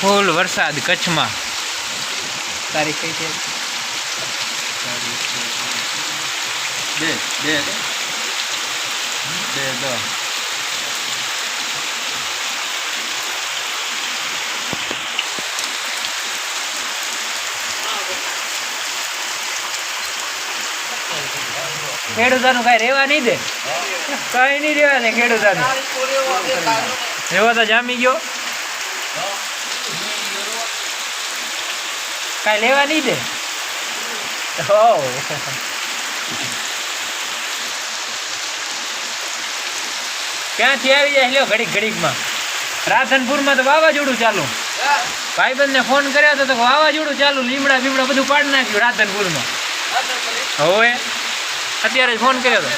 ફૂલ વરસાદ કચ્છમાં. તારીખ કઈ છે? બે બે. બે દસ. ખેડૂતોનું કાંઈ રહેવા નહીં દે? કઈ નહીં રેવા દે ખેડૂતોનું. રહેવા તો જામી ગયો. કાંઈ લેવા નહીં દે? ક્યાંથી આવી જાય? લ્યો ઘડીક ઘડીકમાં. રાધનપુરમાં તો વાવાઝોડું ચાલુ. ભાઈબંધને ફોન કર્યો હતો તો વાવાઝોડું ચાલુ. લીમડા બીમડા બધું પાડી નાખ્યું રાધનપુરમાં. હવે. અત્યારે જ ફોન કર્યો હતો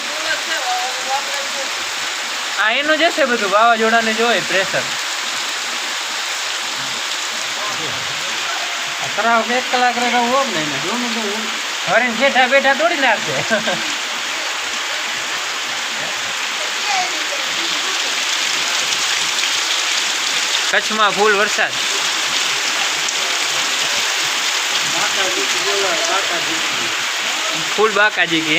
આ એનું જ હશે બધું. વાવાઝોડાને જોઈએ પ્રેશર ખરાબ એક કલાક રહે હોમ નહીં ને હું હરીને બેઠા બેઠા તોડી નાખશે કચ્છમાં ફૂલ વરસાદ. ફૂલ બાકાજી કે.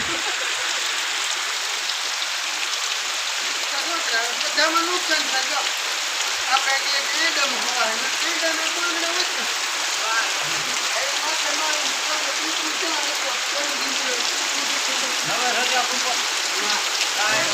બધામાં નુકસાન થાય. આપણે એડમ એ બાંગડે વચ્ચે એ માથે મારું બાંગડે દીકરો. હવે રજા કાંઈ